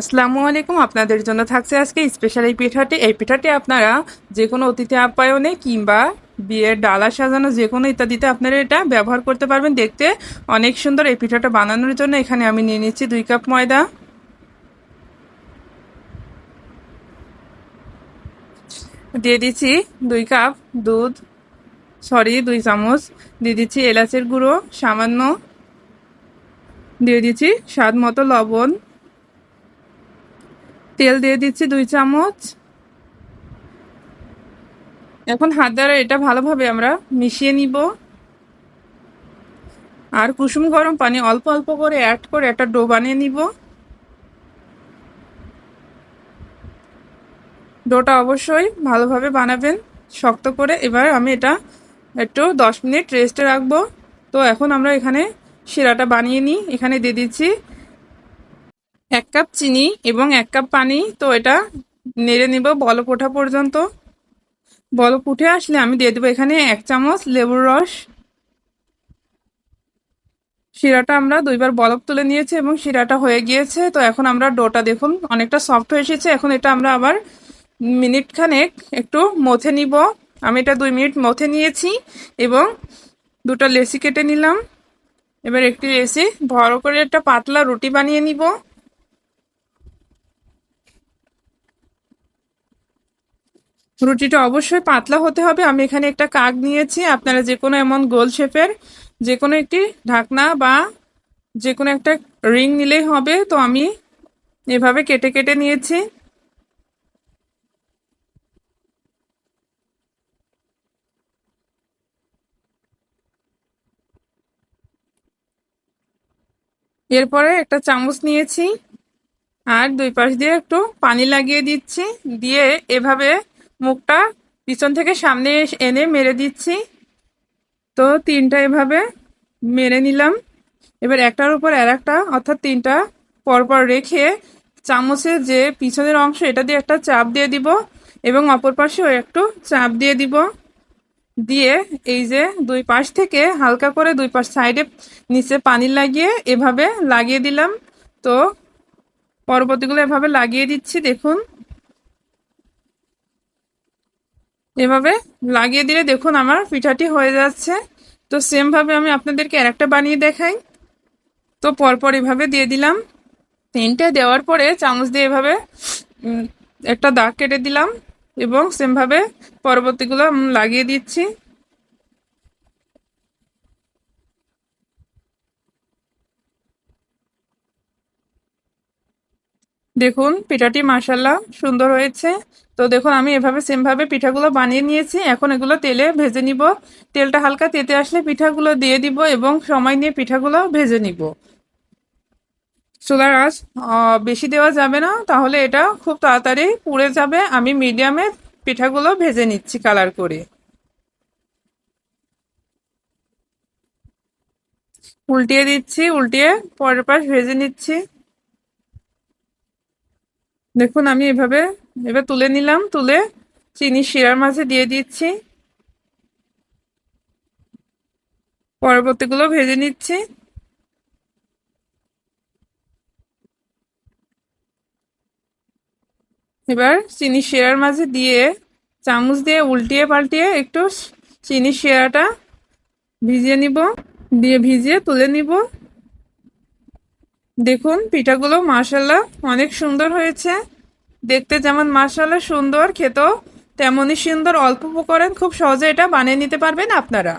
আসসালামু আলাইকুম, আপনাদের জন্য থাকছে আজকে স্পেশাল এই পিঠাটি। এই পিঠাটি আপনারা যে কোনো অতিথি আপ্যায়নে কিংবা বিয়ের ডালা সাজানো যে কোনো ইত্যাদিতে আপনারা এটা ব্যবহার করতে পারবেন। দেখতে অনেক সুন্দর এই পিঠাটা বানানোর জন্য এখানে আমি নিয়ে নিচ্ছি দুই কাপ ময়দা। দিয়ে দিচ্ছি দুই কাপ দুধ, সরি, দুই চামচ। দিয়ে দিচ্ছি এলাচের গুঁড়ো, সামান্য। দিয়ে দিচ্ছি স্বাদ মতো লবণ। তেল দিয়ে দিচ্ছি দুই চামচ। এখন হাত দ্বারা এটা ভালোভাবে আমরা মিশিয়ে নিব। আর কুসুম গরম পানি অল্প অল্প করে অ্যাড করে একটা ডো বানিয়ে নিব। ডোটা অবশ্যই ভালোভাবে বানাবেন, শক্ত করে। এবার আমি এটা একটু দশ মিনিট রেস্টে রাখব। তো এখন আমরা এখানে শিরাটা বানিয়ে নিই। এখানে দিয়ে দিচ্ছি এক কাপ চিনি এবং এক কাপ পানি। তো এটা নেড়ে নিব বলপ ওঠা পর্যন্ত। বলপ উঠে আসলে আমি দিয়ে দেবো এখানে এক চামচ লেবুর রস। শিরাটা আমরা দুইবার বলপ তুলে নিয়েছি এবং শিরাটা হয়ে গিয়েছে। তো এখন আমরা ডোটা দেখুন, অনেকটা সফট হয়ে এসেছে। এখন এটা আমরা আবার মিনিট খানেক একটু মথে নিব। আমি এটা দুই মিনিট মথে নিয়েছি এবং দুটো লেসি কেটে নিলাম। এবার একটি লেসি বড় করে একটা পাতলা রুটি বানিয়ে নিব। রুটিটা অবশ্যই পাতলা হতে হবে। আমি এখানে একটা কাক নিয়েছি। আপনারা যে কোনো এমন গোল শেপের যে কোনো একটি ঢাকনা বা যে কোনো একটা রিং নিলেই হবে। তো আমি এভাবে কেটে কেটে নিয়েছি। এরপরে একটা চামচ নিয়েছি। আর দুই পাশ দিয়ে একটু পানি লাগিয়ে দিচ্ছি। দিয়ে এভাবে মুখটা পিছন থেকে সামনে এনে মেরে দিচ্ছি। তো তিনটা এভাবে মেরে নিলাম। এবার একটার উপর আর একটা, অর্থাৎ তিনটা পরপর রেখে চামচের যে পিছনের অংশ, এটা দিয়ে একটা চাপ দিয়ে দিব এবং অপর পাশেও একটু চাপ দিয়ে দিব। দিয়ে এই যে দুই পাশ থেকে হালকা করে দুই পাশ সাইডে নিচে পানি লাগিয়ে এভাবে লাগিয়ে দিলাম। তো পরবর্তীগুলো এভাবে লাগিয়ে দিচ্ছি, দেখুন। এভাবে লাগিয়ে দিলে দেখুন আমার পিঠাটি হয়ে যাচ্ছে। তো সেমভাবে আমি আপনাদেরকে আর একটা বানিয়ে দেখাই। তো পরপর এভাবে দিয়ে দিলাম। তিনটে দেওয়ার পরে চামচ দিয়ে এভাবে একটা দাগ কেটে দিলাম এবং সেমভাবে পরবর্তীগুলো লাগিয়ে দিচ্ছি। দেখুন, পিঠাটি মাসাল্লাহ সুন্দর হয়েছে। তো দেখুন, আমি এভাবে সেমভাবে পিঠাগুলো বানিয়ে নিয়েছি। এখন এগুলো তেলে ভেজে নিব। তেলটা হালকা তেতে আসলে পিঠাগুলো দিয়ে দিব এবং সময় নিয়ে পিঠাগুলো ভেজে নিব। চুলার আঁচ বেশি দেওয়া যাবে না। তাহলে এটা খুব তাড়াতাড়ি পুড়ে যাবে। আমি মিডিয়ামে পিঠাগুলো ভেজে নিচ্ছি কালার করে। উল্টিয়ে দিচ্ছি, উল্টিয়ে পরের পাশ ভেজে নিচ্ছি। দেখুন, আমি এভাবে, এবার তুলে নিলাম, তুলে চিনি শিরার মাঝে দিয়ে দিচ্ছি। পরবর্তীগুলো ভেজে নিচ্ছি। এবার চিনি শিরার মাঝে দিয়ে চামচ দিয়ে উল্টিয়ে পাল্টিয়ে একটু চিনি শিরাটা ভিজিয়ে নিব, দিয়ে ভিজিয়ে তুলে নিব। দেখুন, পিঠাগুলো মাসাল্লাহ অনেক সুন্দর হয়েছে। দেখতে যেমন মাসাল্লাহ সুন্দর, খেতেও তেমনই সুন্দর। অল্প উপকরণ খুব সহজে এটা বানিয়ে নিতে পারবেন আপনারা।